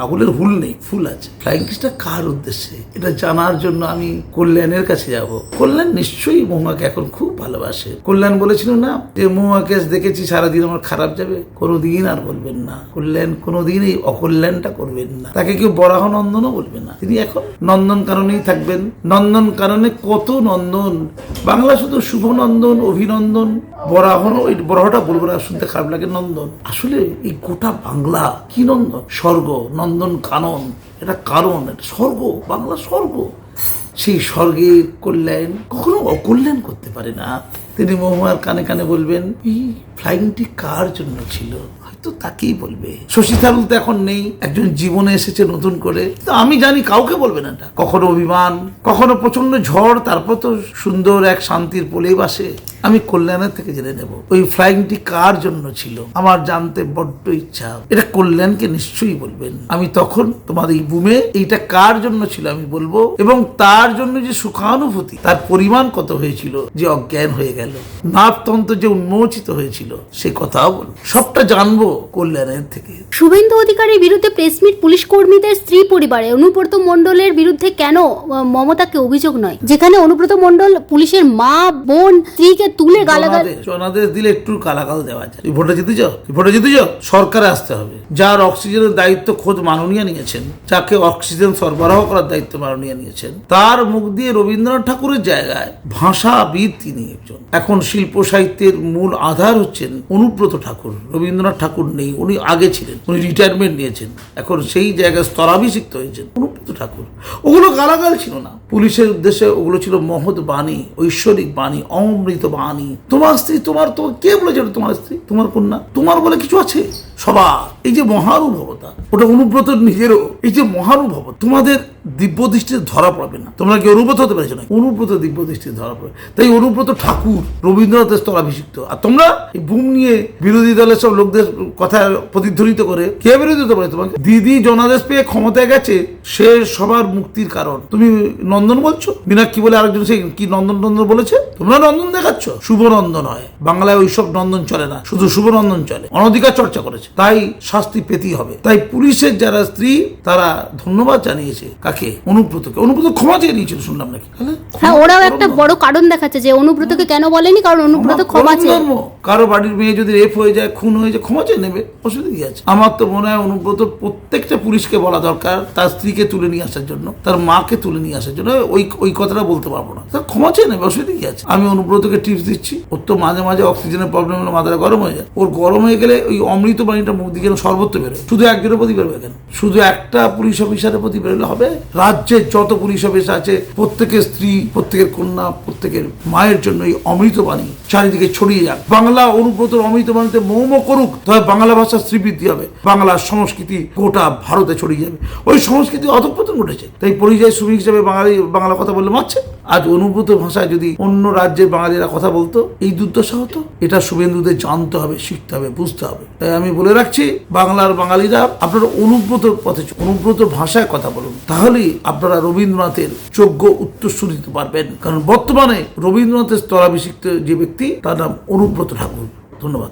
আগুনের হুল নেই ফুল আছে। ফ্লাইং কিসটা কার উদ্দেশ্যে? এটা জানার জন্য আমি কল্যাণের কাছে যাব। কল্যাণ নিশ্চয়ই মহুয়াকে এখন খুব ভালোবাসে। কল্যাণ বলেছিল না যে মহুয়াকে দেখেছি, সারাদিন আমার খারাপ যাবে? কোনোদিন আর বলবেন না। কল্যাণ কোনোদিন এই অকল্যাণটা করবেন না। তাকে কেউ বরাহ নন্দনও বলবে না। তিনি এখন নন্দন কারণেই থাকবেন। নন্দন কারণে কত নন্দন? বাংলা শুধু শুভনন্দন অভিনন্দন, বরাহ ওই বরাহটা বলব না, শুনতে খারাপ লাগে, নন্দন। আসলে এই গোটা বাংলা কি নন্দন? স্বর্গ, নন্দন। কানন, এটা কারণ, এটা স্বর্গ, বাংলা স্বর্গ। সেই স্বর্গের কল্যাণ কখনো অকল্যাণ করতে পারে না। তিনি মহুয়ার কানে কানে বলবেন, এই ফ্লাইংটি কার জন্য ছিল? হয়তো তাকেই বলবে। শশী থারুল তো এখন নেই, একজন জীবনে এসেছে নতুন করে। তো আমি জানি কাউকে বলবে না কখনো অভিমান, কখনো প্রচণ্ড ঝড়, তারপর তো সুন্দর এক শান্তির পোলেই বাসে। আমি কল্যাণের থেকে জেনে নেব। ওই ফ্লাইংটি কার জন্য ছিল? আমার জানতে বড্ড ইচ্ছা। এটা কল্যাণকে নিশ্চয়ই বলবেন। আমি তখন তোমার এই বুমে এইটা কার জন্য ছিল আমি বলব? এবং তার জন্য যে সুখানুভূতি, তার পরিমাণ কত হয়েছিল যে অজ্ঞান হয়ে গেল? নাপতন্ত্র যে উন্মোচিত হয়েছিল, সে কথাও বলব সবটা জানব কল্যাণের থেকে। শুভেন্দু অধিকারীর বিরুদ্ধে প্রেসমিট পুলিশ কর্মীদের স্ত্রী পরিবারে। অনুব্রত মণ্ডলের বিরুদ্ধে কেন মমতাকে অভিযোগ নয়? যেখানে অনুব্রত মণ্ডল পুলিশের মা, বোন, স্ত্রীকে তুলে গালাগাল জনাদেশ- দিলে একটু কালাকাল দেওয়া যায়। তুই ভোটে জিতে যাও তুই ভোটে জিতে যাও সরকারে আসতে হবে। যার অক্সিজেনের দায়িত্ব খোদ মাননীয় নিয়েছেন যাকে অক্সিজেন সরবরাহ করার দায়িত্ব মাননীয় নিয়েছেন তার মুখ দিয়ে রবীন্দ্রনাথ ঠাকুরের জায়গায় ভাষাবিদ তিনি একজন। এখন শিল্প সাহিত্যের মূল আধার হচ্ছেন অনুব্রত ঠাকুর। রবীন্দ্রনাথ ঠাকুর নেই উনি আগে ছিলেন উনি রিটায়ারমেন্ট নিয়েছেন। এখন সেই জায়গায় স্তরাভিষিক্ত হয়েছেন। ঠাকুর। ওগুলো গালাগাল ছিল না। পুলিশের উদ্দেশ্যে ওগুলো ছিল মহৎ বাণী, ঐশ্বরিক বাণী, অমৃত বাণী। তোমার স্ত্রী, তোমার তো কে বলেছিল তোমার স্ত্রী? তোমার কন্যা? তোমার বলে কিছু আছে? সবার। এই যে মহানুভবতা, ওটা অনুব্রত নিজেরও, এই যে মহানুভবতা, তোমাদের দিব্য দৃষ্টিতে ধরা পড়বে না। তোমরা কি অনুব্রত হতে পেরেছ না অনুব্রত দিব্য দৃষ্টিতে ধরা পড়বে। তাই অনুব্রত ঠাকুর, রবীন্দ্রনাথের স্থলাভিষিক্ত। আর তোমরা এই বুম নিয়ে বিরোধী দলের সব লোকদের কথা প্রতিধ্বনিত করে কে বিরোধিতা করে তোমাকে? দিদি জনাদেশ পেয়ে ক্ষমতায় গেছে, সে সবার মুক্তির কারণ। তুমি নন্দন বলছো? মীনাক্ষী বলে আরেকজন সেই কি নন্দন নন্দন বলেছে? তোমরা নন্দন দেখাচ্ছ? শুভ নন্দন হয়। বাংলায় ওইসব নন্দন চলে না, শুধু শুভ নন্দন চলে। অনধিকার চর্চা করেছে। তাই শাস্তি পেতেই হবে। তাই পুলিশের যারা স্ত্রী তারা ধন্যবাদ জানিয়েছে কাকে? অনুব্রতকে। অনুব্রত ক্ষমা চেয়ে নিয়েছিল শুনলাম নাকি? হ্যাঁ ওরাও একটা বড় কারণ দেখাচ্ছে যে অনুব্রতকে কেন বলেনি? কারণ অনুব্রত ক্ষমা চেয়ে। কারও বাড়ির মেয়ে যদি রেপ হয়ে যায়, খুন হয়ে যায়, ক্ষমা চেয়ে নেবে অসুবিধা কি আছে। আমার তো মনে হয় অনুব্রত প্রত্যেকটা পুলিশকে বলা দরকার, তার স্ত্রীকে তুলে নিয়ে আসার জন্য, তার মাকে তুলে নিয়ে আসার জন্য, ওই ওই কথাটা বলতে পারব না। তার ক্ষমা চেয়ে নেবে অসুবিধা কি আছে। আমি অনুব্রতকে টিপস দিচ্ছি, ওর তো মাঝে মাঝে অক্সিজেনের প্রবলেম হলে মাথাটা গরম হয়ে যায়। ওর গরম হয়ে গেলে ওই অমৃত পানিটা মুখ যেন সর্বত্র বেরোয়। শুধু একজনের প্রতি বেরোবে কেন? শুধু একটা পুলিশ অফিসারের প্রতি বেরোলে হবে? রাজ্যের যত পুলিশ অফিসার আছে, প্রত্যেকের স্ত্রী, প্রত্যেকের কন্যা, প্রত্যেকের মায়ের জন্য এই অমৃত বাণী চারিদিকে ছড়িয়ে যাক। বাংলা অনুব্রত অমৃত বাণীতে মৌম করুক তবে বাংলা ভাষার শ্রীবৃদ্ধি হবে। বাংলার সংস্কৃতি গোটা ভারতে ছড়িয়ে যাবে। ওই সংস্কৃতি অধপতন ঘটেছে। তাই পরিযায়ী শ্রমিক হিসেবে বাঙালি, বাংলা কথা বললে মারছে। আজ অনুব্রত ভাষায় যদি অন্য রাজ্যের বাঙালিরা কথা বলতো, এই দুর্দশা হতো। এটা শুভেন্দুদের জানতে হবে, শিখতে হবে, বুঝতে হবে। তাই আমি বলে রাখছি, বাংলার বাঙালিরা আপনারা অনুব্রত পথে অনুব্রত ভাষায় কথা বলুন। তাহলেই আপনারা রবীন্দ্রনাথের যোগ্য উত্তরসূরি দিতে পারবেন। কারণ বর্তমানে রবীন্দ্রনাথের স্তরাভিষিক্ত যে ব্যক্তি, তার নাম অনুব্রত ঠাকুর। ধন্যবাদ।